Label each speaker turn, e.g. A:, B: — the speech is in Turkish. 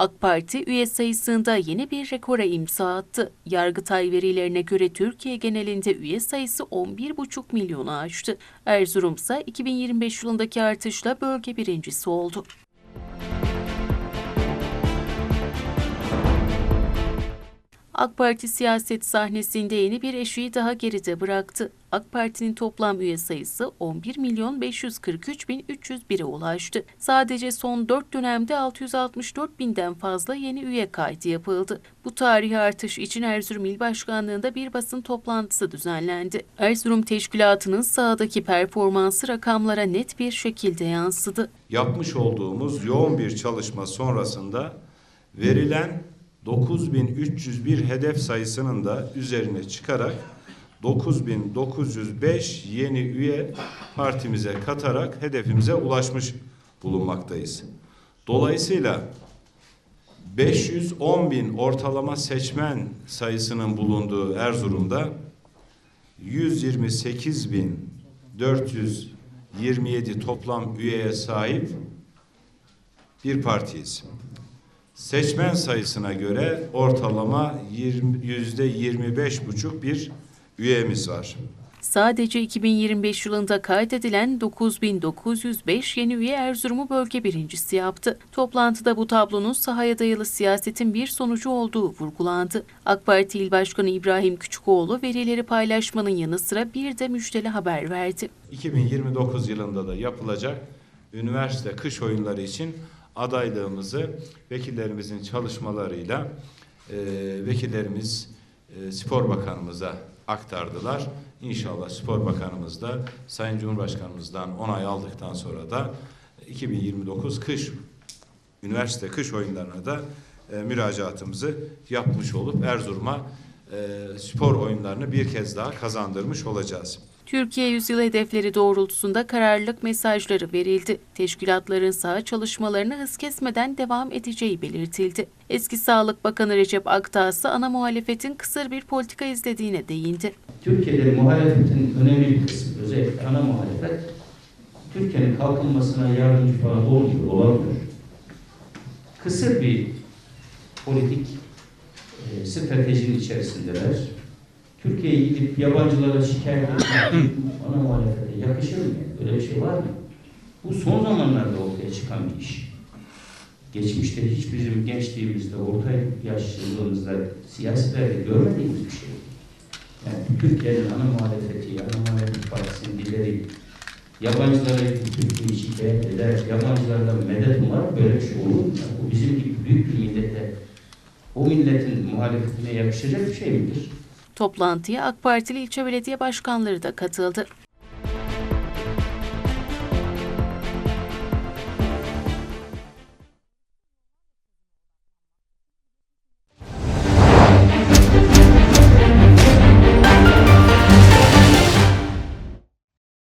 A: AK Parti üye sayısında yeni bir rekora imza attı. Yargıtay verilerine göre Türkiye genelinde üye sayısı 11,5 milyonu aştı. Erzurum ise 2025 yılındaki artışla bölge birincisi oldu. AK Parti siyaset sahnesinde yeni bir eşiği daha geride bıraktı. AK Parti'nin toplam üye sayısı 11 milyon 543 bin 301'e ulaştı. Sadece son 4 dönemde 664 binden fazla yeni üye kaydı yapıldı. Bu tarihi artış için Erzurum İl Başkanlığı'nda bir basın toplantısı düzenlendi. Erzurum Teşkilatı'nın sahadaki performansı rakamlara net bir şekilde yansıdı.
B: yapmış olduğumuz yoğun bir çalışma sonrasında verilen 9301 hedef sayısının da üzerine çıkarak 9905 yeni üye partimize katarak hedefimize ulaşmış bulunmaktayız. Dolayısıyla 510 bin ortalama seçmen sayısının bulunduğu Erzurum'da 128 bin 427 toplam üyeye sahip bir partiyiz. Seçmen sayısına göre ortalama 20, yüzde 25 buçuk bir üyemiz var.
A: Sadece 2025 yılında kaydedilen 9905 yeni üye Erzurum'u bölge birincisi yaptı. Toplantıda bu tablonun sahaya dayalı siyasetin bir sonucu olduğu vurgulandı. AK Parti İl Başkanı İbrahim Küçükoğlu verileri paylaşmanın yanı sıra bir de müjdeli haber verdi.
B: 2029 yılında da yapılacak üniversite kış oyunları için adaylığımızı vekillerimizin çalışmalarıyla e, vekillerimiz e, Spor Bakanımıza aktardılar. İnşallah Spor Bakanımız da Sayın Cumhurbaşkanımızdan onay aldıktan sonra da 2029 kış üniversite kış oyunlarına da e, müracaatımızı yapmış olup Erzurum'a e, spor oyunlarını bir kez daha kazandırmış olacağız.
A: Türkiye Yüzyıl hedefleri doğrultusunda kararlılık mesajları verildi. Teşkilatların saha çalışmalarına hız kesmeden devam edeceği belirtildi. Eski Sağlık Bakanı Recep ise ana muhalefetin kısır bir politika izlediğine değindi.
C: Türkiye'de muhalefetin önemli bir kısmı, özellikle ana muhalefet, Türkiye'nin kalkınmasına yardımcı falan olmuyor, olamıyor. Kısır bir politik e, stratejinin içerisindeler. Türkiye'ye gidip yabancılara şikayet etmek ana muhalefete yakışır mı? Öyle bir şey var mı? Bu son zamanlarda ortaya çıkan bir iş. Geçmişte hiç bizim gençliğimizde, orta yaşlılığımızda, siyasilerde görmediğimiz bir şey. Yani Türkiye'nin ana muhalefeti, ana muhalefet partisinin lideri yabancılara Türkiye'yi şikayet eder, yabancılardan medet umar, böyle bir şey olur mu? Bu bizim gibi büyük bir millete, o milletin muhalefetine yakışacak bir şey midir?
A: Toplantıya AK Partili ilçe belediye başkanları da katıldı.